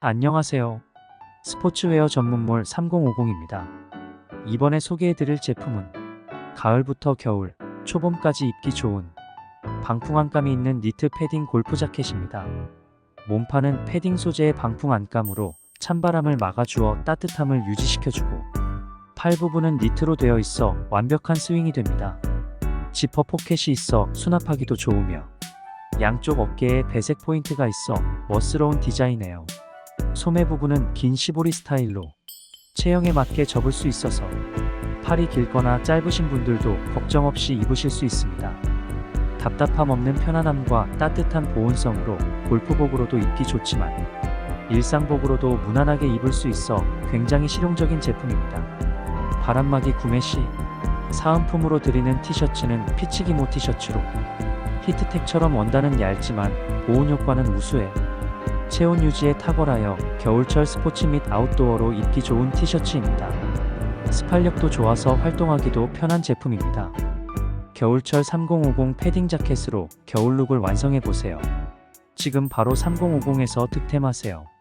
안녕하세요. 스포츠웨어 전문몰 3050입니다. 이번에 소개해드릴 제품은 가을부터 겨울, 초봄까지 입기 좋은 방풍 안감이 있는 니트 패딩 골프 자켓입니다. 몸판은 패딩 소재의 방풍 안감으로 찬바람을 막아주어 따뜻함을 유지시켜주고 팔 부분은 니트로 되어 있어 완벽한 스윙이 됩니다. 지퍼 포켓이 있어 수납하기도 좋으며 양쪽 어깨에 배색 포인트가 있어 멋스러운 디자인이에요. 소매 부분은 긴 시보리 스타일로 체형에 맞게 접을 수 있어서 팔이 길거나 짧으신 분들도 걱정 없이 입으실 수 있습니다. 답답함 없는 편안함과 따뜻한 보온성으로 골프복으로도 입기 좋지만 일상복으로도 무난하게 입을 수 있어 굉장히 실용적인 제품입니다. 바람막이 구매 시 사은품으로 드리는 티셔츠는 피치기모 티셔츠로 히트텍처럼 원단은 얇지만 보온 효과는 우수해 체온 유지에 탁월하여 겨울철 스포츠 및 아웃도어로 입기 좋은 티셔츠입니다. 스팔력도 좋아서 활동하기도 편한 제품입니다. 겨울철 3050 패딩 자켓으로 겨울 룩을 완성해 보세요. 지금 바로 3050에서 득템하세요.